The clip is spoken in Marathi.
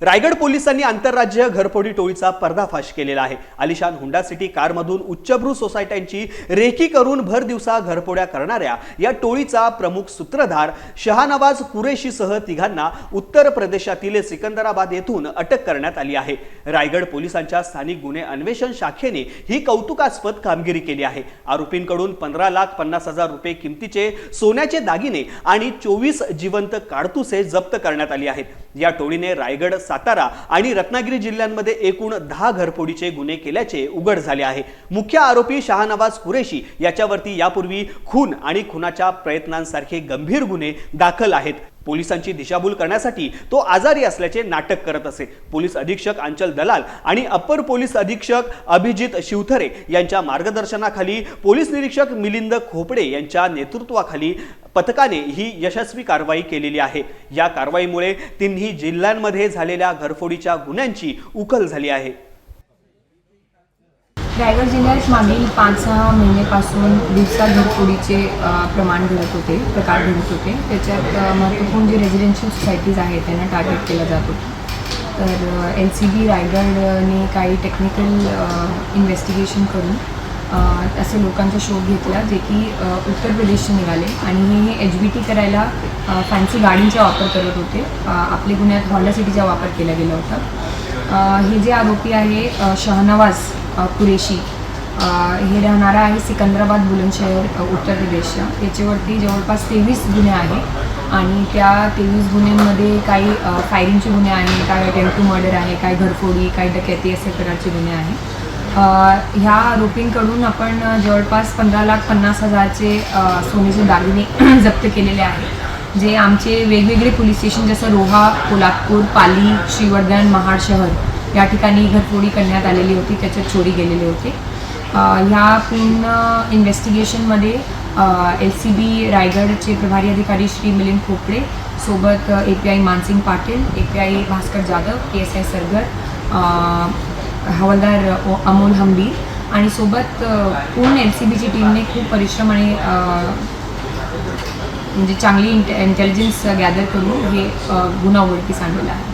रायगड पोलिसांनी आंतरराज्य घरफोडी टोळीचा पर्दाफाश केलेला आहे. आलिशान हुंडा सिटी कारमधून उच्चभ्रू सोसायट्यांची रेखी करून भर दिवसा घरफोड्या करणाऱ्या या टोळीचा प्रमुख सूत्रधार शहानवाज कुरेशीसह तिघांना उत्तर प्रदेशातील सिकंदराबाद येथून अटक करण्यात आली आहे. रायगड पोलिसांच्या स्थानिक गुन्हे अन्वेषण शाखेने ही कौतुकास्पद कामगिरी केली आहे. आरोपींकडून पंधरा लाख पन्नास हजार रुपये किमतीचे सोन्याचे दागिने आणि चोवीस जिवंत काडतुसे जप्त करण्यात आली आहेत. या टोळीने रायगड सातारा आणि रत्नागिरी जिल्ह्यांमध्ये एकूण दहा घरफोडीचे गुन्हे केल्याचे उघड झाले आहे. मुख्य आरोपी शहानवाज कुरेशी याच्यावरती यापूर्वी खून आणि खुनाच्या प्रयत्नांसारखे गंभीर गुन्हे दाखल आहेत. पोलिसांची दिशाभूल करण्यासाठी तो आजारी असल्याचे नाटक करत असे. पोलीस अधीक्षक अंचल दलाल आणि अप्पर पोलीस अधीक्षक अभिजित शिवथरे यांच्या मार्गदर्शनाखाली पोलीस निरीक्षक मिलिंद खोपडे यांच्या नेतृत्वाखाली पथकाने ही यशस्वी कारवाई केलेली आहे. या कारवाईमुळे तिन्ही जिल्ह्यांमध्ये झालेल्या घरफोडीच्या गुन्ह्यांची उकल झाली आहे. रायगड जिल्ह्यात मागील पाच सहा महिन्यापासून दिवसा घरफोडीचे प्रमाण घडत होते प्रकार घडत होते. त्याच्यात महत्त्वपूर्ण जे रेझिडेन्शियल सोसायटीज आहेत त्यांना टार्गेट केलं जात होतं. तर एल सी बी रायगडने काही टेक्निकल इन्व्हेस्टिगेशन करून असे लोकांचा शोध घेतला जे की उत्तर प्रदेशचे निघाले. आणि हे एच बी टी करायला फॅन्सी गाडींचा वापर करत होते. आपले आपल्या गुन्ह्यात हॉंडा सिटीचा वापर केला गेला होता. हे जे आरोपी आहे शहनवाज कुरेशी हे राहणारा आहे सिकंदराबाद बुलंदशहर उत्तर प्रदेशच्या त्याच्यावरती जवळपास तेवीस गुन्हे आहेत. आणि त्या तेवीस गुन्ह्यांमध्ये काही फायरिंगचे गुन्हे आहे काही अटेम्प्ट टू मर्डर आहे काही घरफोडी काही डकॅती असे प्रकारचे गुन्हे आहेत. ह्या आरोपींकडून आपण जवळपास पंधरा लाख पन्नास हजारचे सोनेचे दागिने जप्त केलेले आहेत. जे आमचे वेगवेगळे पोलीस स्टेशन जसं रोहा कोल्हापूर पाली श्रीवर्धन महाड शहर या ठिकाणी घरफोडी करण्यात आलेली होती त्याच्यात चोरी गेलेली होती. ह्या पूर्ण इन्व्हेस्टिगेशनमध्ये एल सी बी रायगडचे प्रभारी अधिकारी श्री मिलिंद खोपडे सोबत A P I Mansing Patil A P I Bhaskar Jadhav K S I Sargar हवालदार अमोल हंबीर आणि सोबत पूर्ण एल सी बीची टीमने खूप परिश्रम आणि म्हणजे चांगली इंटे इंटेलिजन्स गॅदर करून हे गुन्हा उघडकीस आणलेला आहे